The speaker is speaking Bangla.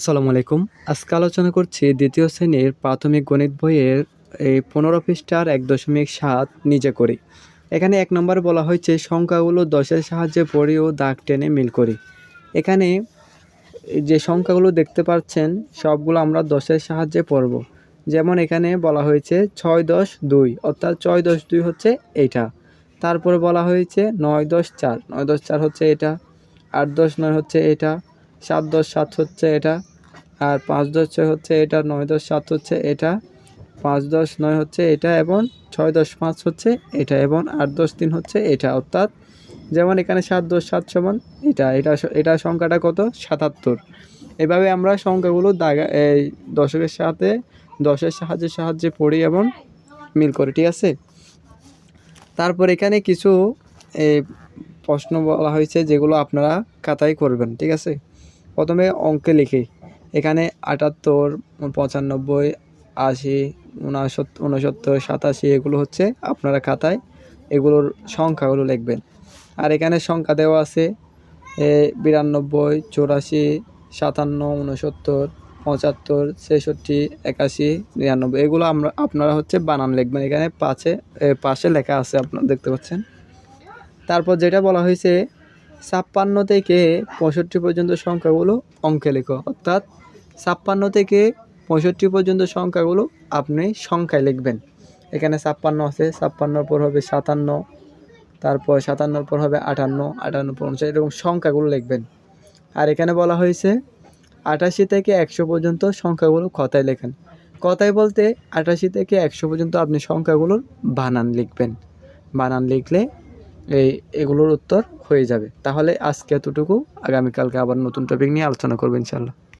আসসালামু আলাইকুম। আজকে আলোচনা করছি দ্বিতীয় শ্রেণির প্রাথমিক গণিত বইয়ের এই পনেরো পৃষ্ঠার এক দশমিক সাত নিজে করি। এখানে এক নম্বর বলা হয়েছে, সংখ্যাগুলো দশের সাহায্যে পড়ি ও দাগ টেনে মিল করি। এখানে যে সংখ্যাগুলো দেখতে পাচ্ছেন, সবগুলো আমরা দশের সাহায্যে পড়ব। যেমন এখানে বলা হয়েছে, ছয় দশ দুই, অর্থাৎ ছয় দশ দুই হচ্ছে এইটা। তারপরে বলা হয়েছে, নয় দশ চার, নয় দশ চার হচ্ছে এটা, আট দশ নয় হচ্ছে এটা, সাত দশ সাত হচ্ছে এটা আর পাঁচ দশ ছয় হচ্ছে এটা, নয় দশ সাত হচ্ছে এটা, পাঁচ দশ নয় হচ্ছে এটা এবং ছয় দশ পাঁচ হচ্ছে এটা এবং আট দশ তিন হচ্ছে এটা। অর্থাৎ যেমন এখানে সাত দশ সাত সমান এটা এটা এটা সংখ্যাটা কত? সাতাত্তর। এভাবে আমরা সংখ্যাগুলো দাগা, এই দশকের সাথে, দশের সাহায্যে সাহায্যে পড়ি এবং মিল করি, ঠিক আছে? তারপর এখানে কিছু প্রশ্ন বলা হয়েছে যেগুলো আপনারা খাতায় করবেন, ঠিক আছে? প্রথমে অঙ্কে লিখি। এখানে আটাত্তর, পঁচানব্বই, আশি উনসত্তর সাতাশি, এগুলো হচ্ছে আপনারা খাতায়। এগুলোর সংখ্যাগুলো লিখবেন। আর এখানে সংখ্যা দেওয়া আছে বিরানব্বই, চৌরাশি, সাতান্ন উনসত্তর পঁচাত্তর, ছেষট্টি, একাশি, নিরানব্বই। এগুলো আমরা, আপনারা হচ্ছে বানান লিখবেন। এখানে পাশে পাশে লেখা আছে আপনারা দেখতে পাচ্ছেন। তারপর যেটা বলা হয়েছে, ছাপ্পান্ন থেকে পঁয়ষট্টি পর্যন্ত সংখ্যাগুলো অঙ্কে লেখো। অর্থাৎ ছাপ্পান্ন থেকে পঁয়ষট্টি পর্যন্ত সংখ্যাগুলো আপনি সংখ্যায় লিখবেন। এখানে ছাপ্পান্ন আছে, ছাপ্পান্নর পর হবে সাতান্ন, তারপর সাতান্নর পর হবে আটান্ন আটান্ন উনষাট, এরকম সংখ্যাগুলো লিখবেন। আর এখানে বলা হয়েছে, আটাশি থেকে একশো পর্যন্ত সংখ্যাগুলো কথায় লেখেন। কথায় বলতে আটাশি থেকে একশো পর্যন্ত আপনি সংখ্যাগুলোর বানান লিখবেন। বানান লিখলে এই এগুলোর উত্তর হয়ে যাবে। তাহলে আজকে এতটুকু। আগামীকালকে আবার নতুন টপিক নিয়ে আলোচনা করব ইনশাল্লাহ